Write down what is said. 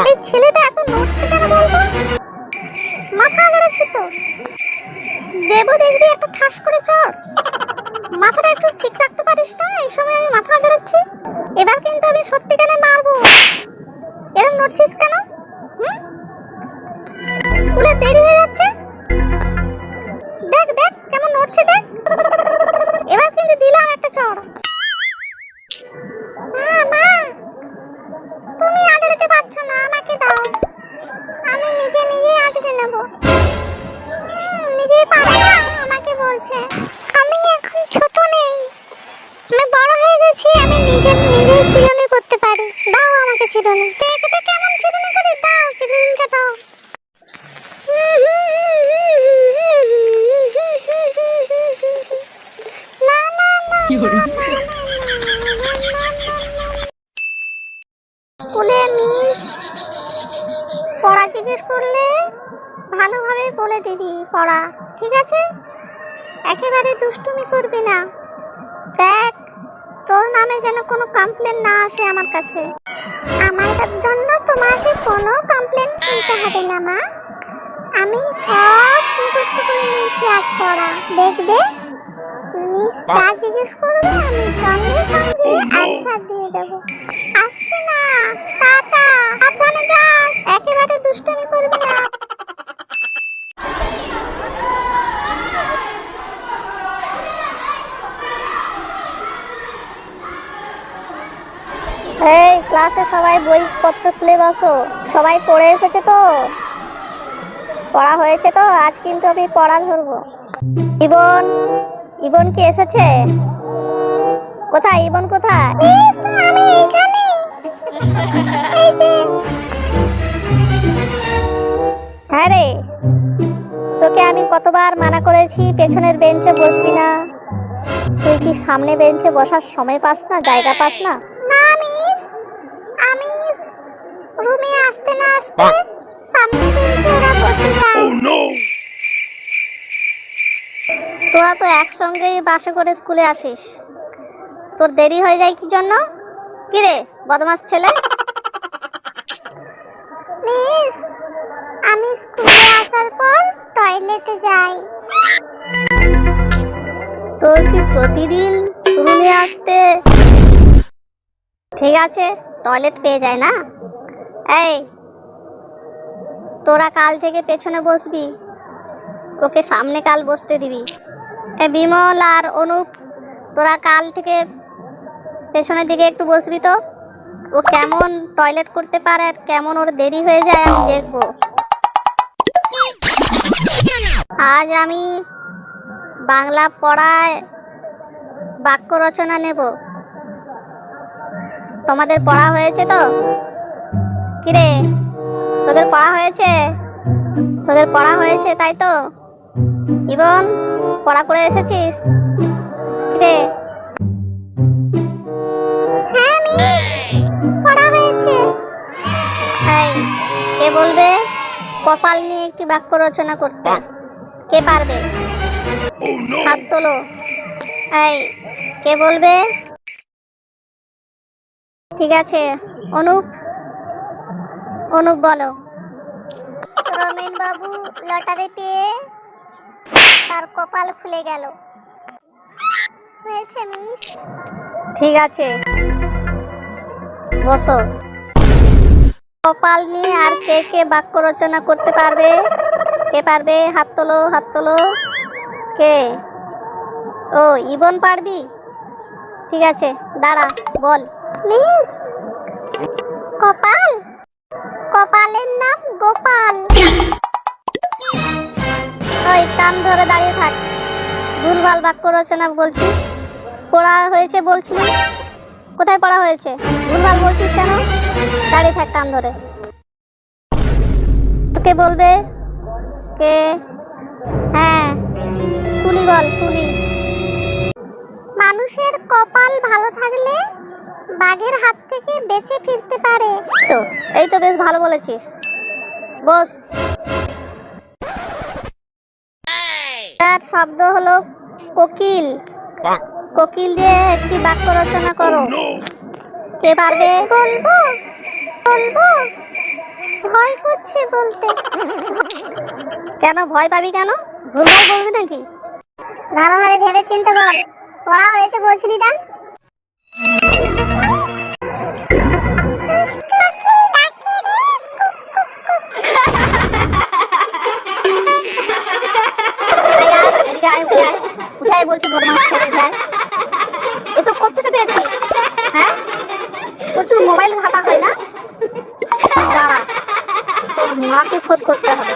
এই ছেলেটা এত নড়ছে কেন বলতো? মাথা আগাড়াচ্ছে তো। দেব দেখবি একটা ঠাস করে চড় মাথাটা একটু ঠিক রাখতে পারিস না? এই সময় আমি মাথা আগাড়াচ্ছি এবার কিন্তু আমি সত্যি কেন মারবো। এরকম নড়ছিস কেন? স্কুলে দেরি হয়ে যাচ্ছে? বলছে আমি এখন ছোট নেই আমি বড় হয়ে গেছি আমি নিজে নিজেই করতে পারি দাও আমাকে চিরুনি দেখতে কেমন চিরুনি করে দাও চিরুনিটা দাও না না স্কুলে মিস পড়া জিজ্ঞেস করলে ভালোভাবে বলে দিবি পড়া ঠিক আছে একেবারে দুষ্টুমি করবি না। দেখ তোর নামে যেন কোনো কমপ্লেন না আসে আমার কাছে। আমার জন্য তোমাকে কোনো কমপ্লেন শুনতে হবে না মা। আমি সব মুখস্থ করে নিয়েছি আজ পড়া। দেখবে? মিস যা জিজ্ঞেস করবে আমি সঙ্গে সঙ্গে আনসার দিয়ে দেবো। আসছে না টাটা সাবধানে যাস। একেবারে দুষ্টুমি করবি না। এই ক্লাসে সবাই বইপত্র খুলে বসো। সবাই পড়ে এসেছে তো? পড়া হয়েছে তো? আজ কিন্তু আমি পড়া ধরবো। ইবন ইবন কি এসেছে? কোথায়? ইবন কোথায়? হ্যাঁ রে, তোকে আমি কতবার মানা করেছি, পেছনের বেঞ্চে বসবি না। তুই কি সামনে বেঞ্চে বসার সময় পাস না, জায়গা পাস না? না মিস। আমি রুমে আসতে না আসতে সামনে বেঞ্চে ওরা বসে যায়। তোরা তো একসঙ্গেই বাসে করে স্কুলে আসিস। তোর দেরি হয়ে যায় কি জন্য? কি রে বদমাস ছেলে? মিস আমি স্কুলে আসার পর টয়লেটে যাই। তোর কি প্রতিদিন রুমে আসতে ঠিক আছে টয়লেট পেয়ে যায় না? এই, তোরা কাল থেকে পেছনে বসবি, ওকে সামনে কাল বসতে দিবি। এ বিমল আর অনুপ, তোরা কাল থেকে পেছনের দিকে একটু বসবি তো? ও কেমন টয়লেট করতে পারে আর কেমন ওর দেরি হয়ে যায় আমি দেখব। আজ আমি বাংলা পড়ায় বাক্য রচনা নেব। তোমাদের পড়া হয়েছে তো? কিরে, তোদের পড়া হয়েছে? তোদের পড়া হয়েছে, তাই তো? ইবন, পড়া করে এসেছিস? রে হ্যাঁ কে বলবে? কপাল নিয়ে একটি বাক্য রচনা করতে। কে পারবে? হাত তোলো। এই, কে বলবে? ঠিক আছে, অনুপ। অনুপ, বলো। রমেন বাবু লটারি পেয়ে তার কপাল খুলে গেল। হয়েছে, মিস? ঠিক আছে। বসো। কপাল নিয়ে আর কে কে বাক্য রচনা করতে পারবে? কে পারবে? হাত তোলো হাত তোলো। কে? ও, ইবন পারবি? ঠিক আছে, দাঁড়া, বল। মিস কপাল। কপালের নাম গোপাল। ওই কান ধরে দাঁড়িয়ে থাক। ভুলভাল বাক্য রচনা বলছি। পড়া হয়েছে বলছিলি কোথায় পড়া হয়েছে? ভুলভাল বলছিস কেন? দাঁড়িয়ে থাক কান ধরে। কে বলবে কে? হ্যাঁ তুলি বল তুলি মানুষের কপাল ভালো থাকলে বাঘের হাত থেকে বেঁচে ফিরতে পারে। তো, এই তো বেশ ভালো বলেছিস। বস। তার শব্দ হলো কোকিল। কোকিল দিয়ে একটি বাক্য রচনা করো। কে পারবে? বলব। বলব। ভয় করছে বলতে। কেন, ভয় পাবি কেন? ভুলভাল বলবি নাকি? ভালোভাবে ভেবে চিন্তে বল। পড়া হয়েছে বলছিলি না উঠায় বলছি ছেলে ভাই এসব কোথেকে পেয়েছিস হ্যাঁ? প্রচুর মোবাইল ঘাটা হয় না? তোর মাকে ফোন করতে হবে।